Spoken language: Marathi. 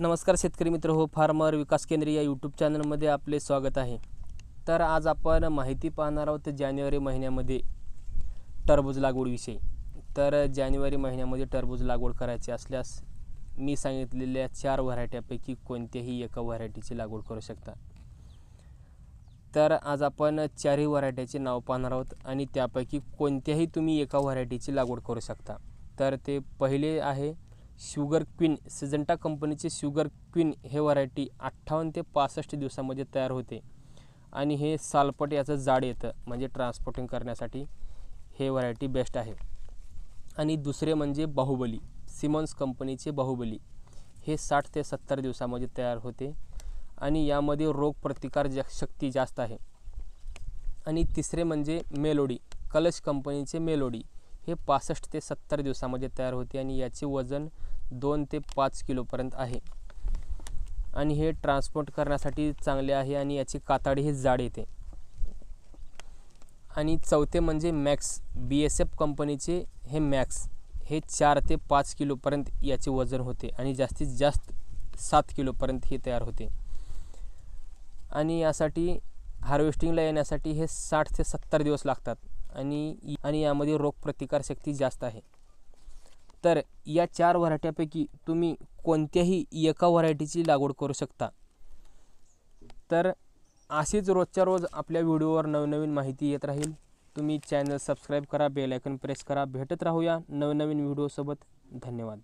नमस्कार शेतकरी मित्र हो फार्मर विकास केंद्र या यूट्यूब चॅनलमध्ये आपले स्वागत आहे. तर आज आपण माहिती पाहणार आहोत जानेवारी महिन्यामध्ये टरबूज लागवडविषयी तर जानेवारी महिन्यामध्ये टरबूज लागवड करायची असल्यास मी सांगितलेल्या चार व्हरायट्यापैकी कोणत्याही एका व्हरायटीची लागवड करू शकता. तर आज आपण चारही व्हरायटीचे नाव पाहणार आहोत आणि त्यापैकी कोणत्याही तुम्ही एका व्हरायटीची लागवड करू शकता. तर ते पहिले आहे शुगर क्वीन सिजंटा कंपनीचे शुगर क्वीन हे व्हरायटी अठ्ठावन्न ते पासष्ट दिवसामध्ये तयार होते. आणि हे सालपट याचं जाड येतं म्हणजे ट्रान्सपोर्टिंग करण्यासाठी हे व्हरायटी बेस्ट आहे. आणि दुसरे म्हणजे बाहुबली सिमॉन्स कंपनीचे बाहुबली. हे साठ ते सत्तर दिवसामध्ये तयार होते. आणि यामध्ये रोग प्रतिकार जा शक्ती जास्त आहे. आणि तिसरे म्हणजे मेलोडी कलश कंपनीचे मेलोडी. हे पासष्ट ते सत्तर दिवसामध्ये तयार होते आणि याचे वजन दोन ते पाच किलोपर्यंत आहे. आणि हे ट्रान्सपोर्ट करण्यासाठी चांगले आहे आणि याची कातडी ही जाड येते. आणि चौथे म्हणजे मॅक्स बी एस एफ कंपनीचे हे मॅक्स हे चार ते पाच किलोपर्यंत याचे वजन होते आणि जास्तीत जास्त सात किलोपर्यंत हे तयार होते. आणि यासाठी हार्वेस्टिंगला येण्यासाठी हे साठ ते सत्तर दिवस लागतात. आणि आणि यामध्ये रोगप्रतिकारशक्ती जास्त आहे. तर या चार व्हरायट्यापैकी तुम्ही कोणत्याही एका व्हरायटीची लागवड करू शकता. तर अशीच रोजच्या रोज आपल्या व्हिडिओवर नवनवीन माहिती येत राहील. तुम्ही चॅनल सबस्क्राईब करा बेल आयकन प्रेस करा. भेटत राहूया नवनवीन व्हिडिओसोबत. धन्यवाद.